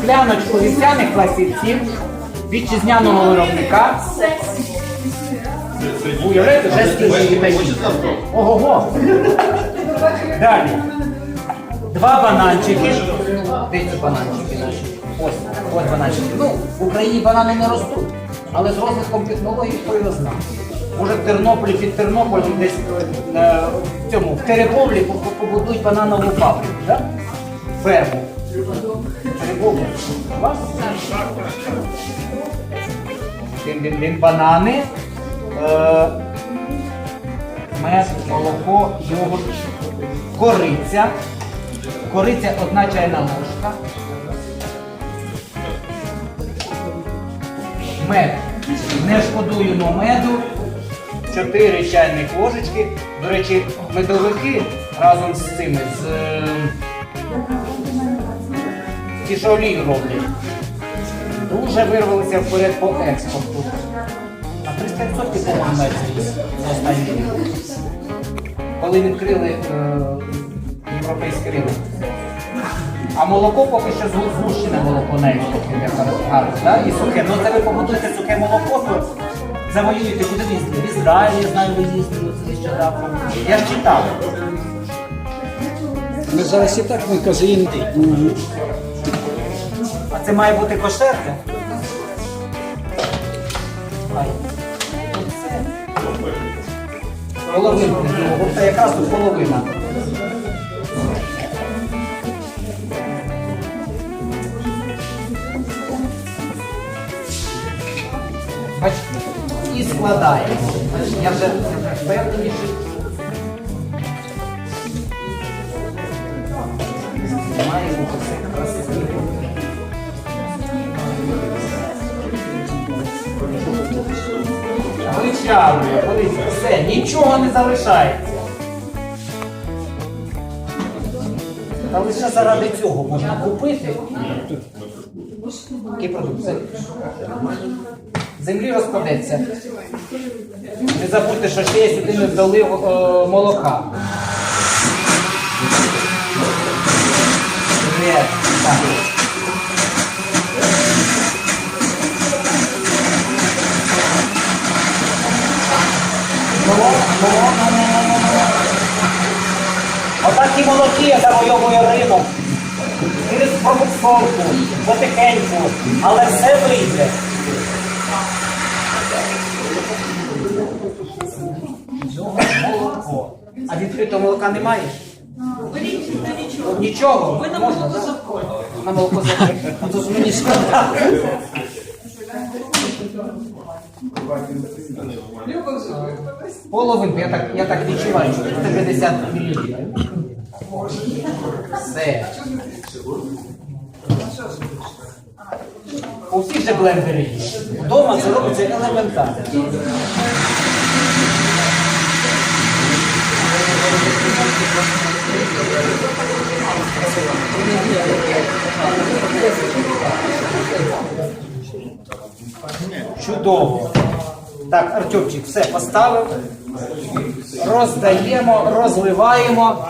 скляночку вівсяних пластівців вітчизняного виробника. Ого-го. Далі. Два бананчики. Де бананчики наші? Ось, ось бананчики. Ну, в Україні банани не ростуть, але з розвитком технологій хто його знає. Може в Тернополі під Тернополем десь е, в цьому в по- побудують бананову фабрику, так? Ферму. Дин-дин-дин, банани. Е, мед, молоко, йогурт, кориця. Кориця одна чайна ложка. Мед. Не шкодуємо меду. 4 чайних ложечки. До речі, медовики разом з цими, з е, що олію роблять. Дуже вирвалися вперед по експорту. На 300% по-моєму зріс за останні рік. Коли відкрили е, європейський ринок. А молоко поки що згущене молоко на експорт гарно, да? і сухе. Ну це ви побудуєте сухе молоко, то завоюєте куди ви їздили? В Ізраїль, я знаю, ви їздили нещодавно. Я ж читав. Ми зараз і так ми казиїн. Це має бути кошерне? Ну, це якраз тут половина. Бачите? І складаємо. Я вже я вже впевненіший. Має бути все красиво. Вичавлює, подивіться, все, нічого не залишається. Та лише заради цього можна купити. Який продукт? Землі розкладеться. Не забудьте, що ще я сюди не е, молока. Привет. Так. Отак і молоки завойовує ринок. Через промисловку, потихеньку, але все вийде. Молоко. А відкритого молока немає? Нічого. Ви на молоко закон. На молоко закон. Ну то ж мені шкода. Половинку, я так, я так відчуваю, що 350 мл. Все. У всіх же блендери є. Вдома це робиться елементарно. Чудово. Так, Артемчик, все поставив. Роздаємо, розливаємо.